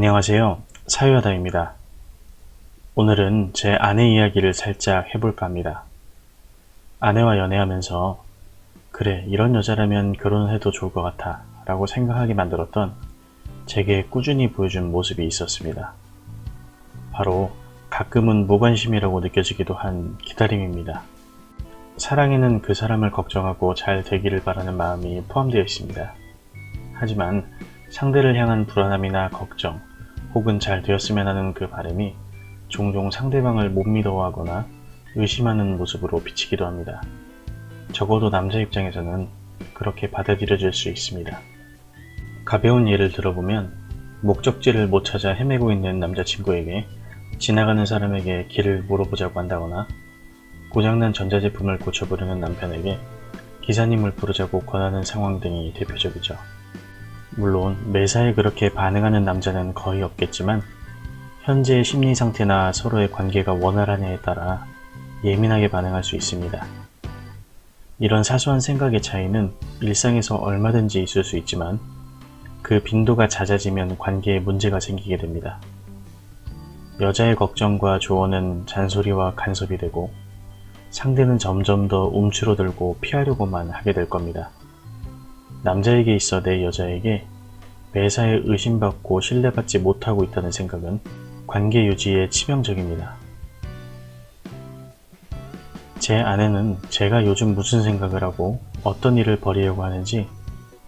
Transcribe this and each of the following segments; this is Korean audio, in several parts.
안녕하세요. 사유하다입니다. 오늘은 제 아내 이야기를 살짝 해볼까 합니다. 아내와 연애하면서 그래, 이런 여자라면 결혼해도 좋을 것 같아 라고 생각하게 만들었던 제게 꾸준히 보여준 모습이 있었습니다. 바로 가끔은 무관심이라고 느껴지기도 한 기다림입니다. 사랑에는 그 사람을 걱정하고 잘 되기를 바라는 마음이 포함되어 있습니다. 하지만 상대를 향한 불안함이나 걱정 혹은 잘 되었으면 하는 그 바람이 종종 상대방을 못 믿어하거나 의심하는 모습으로 비치기도 합니다. 적어도 남자 입장에서는 그렇게 받아들여질 수 있습니다. 가벼운 예를 들어보면 목적지를 못 찾아 헤매고 있는 남자친구에게 지나가는 사람에게 길을 물어보자고 한다거나 고장난 전자제품을 고쳐보려는 남편에게 기사님을 부르자고 권하는 상황 등이 대표적이죠. 물론 매사에 그렇게 반응하는 남자는 거의 없겠지만 현재의 심리 상태나 서로의 관계가 원활하냐에 따라 예민하게 반응할 수 있습니다. 이런 사소한 생각의 차이는 일상에서 얼마든지 있을 수 있지만 그 빈도가 잦아지면 관계에 문제가 생기게 됩니다. 여자의 걱정과 조언은 잔소리와 간섭이 되고 상대는 점점 더 움츠러들고 피하려고만 하게 될 겁니다. 남자에게 있어 내 여자에게 매사에 의심받고 신뢰받지 못하고 있다는 생각은 관계 유지에 치명적입니다. 제 아내는 제가 요즘 무슨 생각을 하고 어떤 일을 벌이려고 하는지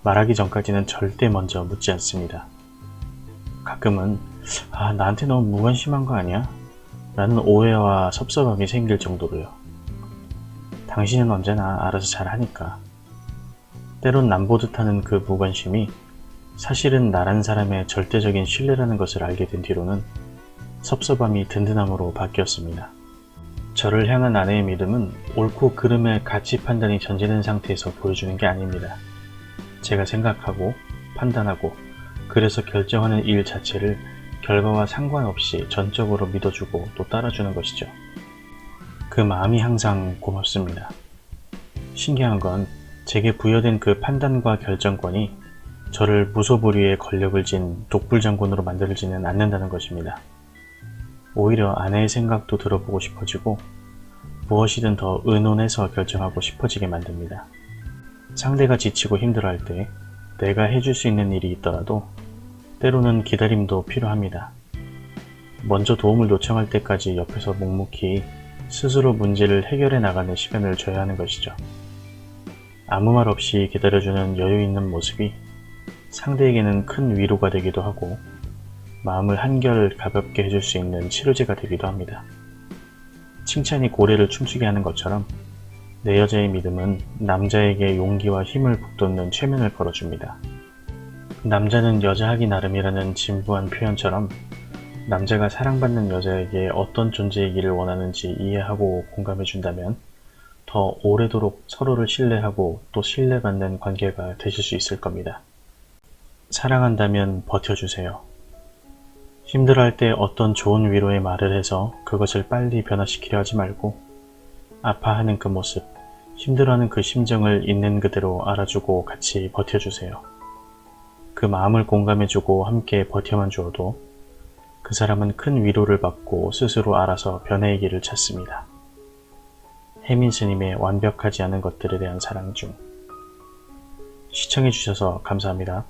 말하기 전까지는 절대 먼저 묻지 않습니다. 가끔은 아 나한테 너무 무관심한 거 아니야? 라는 오해와 섭섭함이 생길 정도로요. 당신은 언제나 알아서 잘 하니까. 때론 남보듯하는 그 무관심이 사실은 나란 사람의 절대적인 신뢰라는 것을 알게 된 뒤로는 섭섭함이 든든함으로 바뀌었습니다. 저를 향한 아내의 믿음은 옳고 그름의 가치 판단이 전제된 상태에서 보여주는 게 아닙니다. 제가 생각하고 판단하고 그래서 결정하는 일 자체를 결과와 상관없이 전적으로 믿어주고 또 따라주는 것이죠. 그 마음이 항상 고맙습니다. 신기한 건 제게 부여된 그 판단과 결정권이 저를 무소불위의 권력을 진 독불장군으로 만들지는 않는다는 것입니다. 오히려 아내의 생각도 들어보고 싶어지고 무엇이든 더 의논해서 결정하고 싶어지게 만듭니다. 상대가 지치고 힘들어할 때 내가 해줄 수 있는 일이 있더라도 때로는 기다림도 필요합니다. 먼저 도움을 요청할 때까지 옆에서 묵묵히 스스로 문제를 해결해 나가는 시간을 줘야 하는 것이죠. 아무 말 없이 기다려주는 여유 있는 모습이 상대에게는 큰 위로가 되기도 하고 마음을 한결 가볍게 해줄 수 있는 치료제가 되기도 합니다. 칭찬이 고래를 춤추게 하는 것처럼 내 여자의 믿음은 남자에게 용기와 힘을 북돋는 최면을 걸어줍니다. 남자는 여자하기 나름이라는 진부한 표현처럼 남자가 사랑받는 여자에게 어떤 존재이기를 원하는지 이해하고 공감해준다면 더 오래도록 서로를 신뢰하고 또 신뢰받는 관계가 되실 수 있을 겁니다. 사랑한다면 버텨주세요. 힘들어할 때 어떤 좋은 위로의 말을 해서 그것을 빨리 변화시키려 하지 말고 아파하는 그 모습, 힘들어하는 그 심정을 있는 그대로 알아주고 같이 버텨주세요. 그 마음을 공감해주고 함께 버텨만 주어도 그 사람은 큰 위로를 받고 스스로 알아서 변해의 길을 찾습니다. 혜민 스님의 완벽하지 않은 것들에 대한 사랑 중 시청해주셔서 감사합니다.